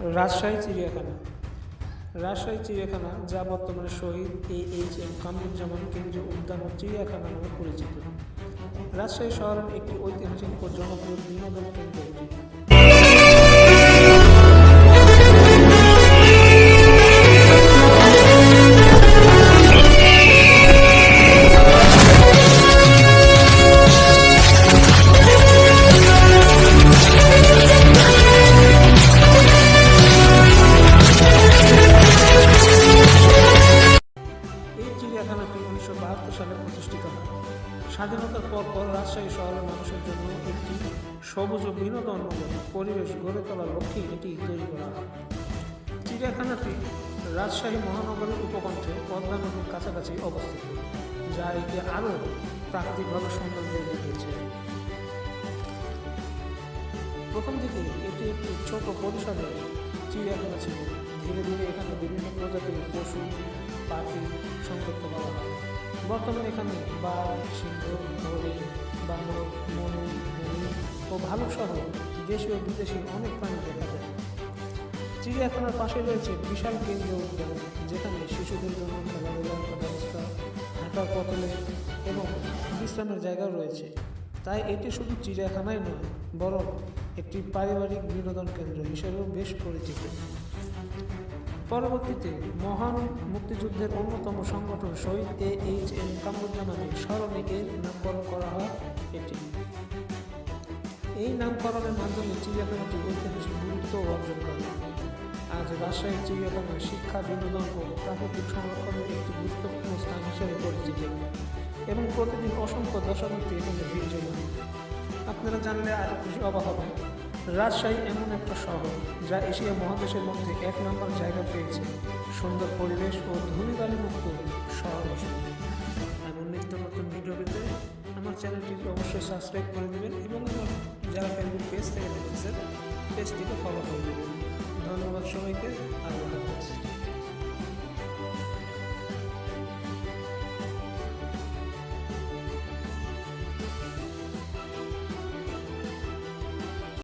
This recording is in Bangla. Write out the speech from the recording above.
রাজশাহী চিড়িয়াখানা। রাজশাহী চিড়িয়াখানা যা বর্তমানে Shahid A H M Kamruzzaman কেন্দ্রীয় উদ্যান ও চিড়িয়াখানা নামে পরিচিত। রাজশাহী শহরের একটি ঐতিহাসিক ও জনপ্রিয় বিনোদন কেন্দ্র উনিশশো বাহাত্তর সালে প্রতিষ্ঠিত হয়। স্বাধীনতার পর পর রাজশাহী শহরের মানুষের জন্য একটি সবুজ ও বিনোদনমূলক পরিবেশ গড়ে তোলার লক্ষ্যে এটি তৈরি করা হয়। চিড়িয়াখানাটি রাজশাহী মহানগরীর উপকণ্ঠে পদ্মা নদীর কাছাকাছি অবস্থিত, যা একে আরও প্রাকৃতিকভাবে সৌন্দর্য দেখিয়েছে। প্রথম দিকে এটি একটি ছোট পরিসরের চিড়িয়াখানা ছিল। ধীরে ধীরে এখানে বিভিন্ন প্রজাতির পশু, পাখি সংযুক্ত করা হয়। বর্তমানে এখানে বাঘ সিংহ হরিণ বানর মনু মণি ও সহ দেশীয় বিদেশি অনেক প্রাণী দেখা যায়। চিড়িয়াখানার পাশে রয়েছে বিশাল কেন্দ্রীয় উদ্যান, যেখানে শিশুদের জন্য খেলাধুলার ব্যবস্থা, হাঁটার পথলে এবং বিশ্রামের জায়গাও রয়েছে। তাই এটি শুধু চিড়িয়াখানায় নয়, বরং একটি পারিবারিক বিনোদন কেন্দ্র হিসেবেও বেশ পরিচিত। পরবর্তীতে মহান মুক্তিযুদ্ধের অন্যতম সংগঠন শহীদ এ এইচ এম কামরুজ্জামানের স্মরণে এর নামকরণ করা হয় এটি। এই নামকরণের মাধ্যমে চিড়িয়াখানাটি ঐতিহাসিক গুরুত্ব অর্জন করে। আজ রাজশাহী চিড়িয়াখানা শিক্ষা, বিনোদন ও প্রাকৃতিক সংরক্ষণের একটি গুরুত্বপূর্ণ স্থান হিসেবে পরিচিত এবং প্রতিদিন অসংখ্য দর্শনার্থী এখানে ভিড় জমে আপনারা জানলে আরও খুশি অবাক হবেন। রাজশাহী এমন একটা শহর যা এশিয়া মহাদেশের মধ্যে এক নম্বর জায়গা পেয়েছে। সুন্দর পরিবেশ ও ধূলিবালি মুক্ত শহর এমন নিত্য নতুন ভিডিও পেতে আমার চ্যানেলটি অবশ্যই সাবস্ক্রাইব করে দেবেন এবং আমার যারা ফেসবুক পেজ থেকে দেখতেছেন পেজটিকে ফলো করে দেবেন। ধন্যবাদ সবাইকে, আল্লাহ হাফেজ।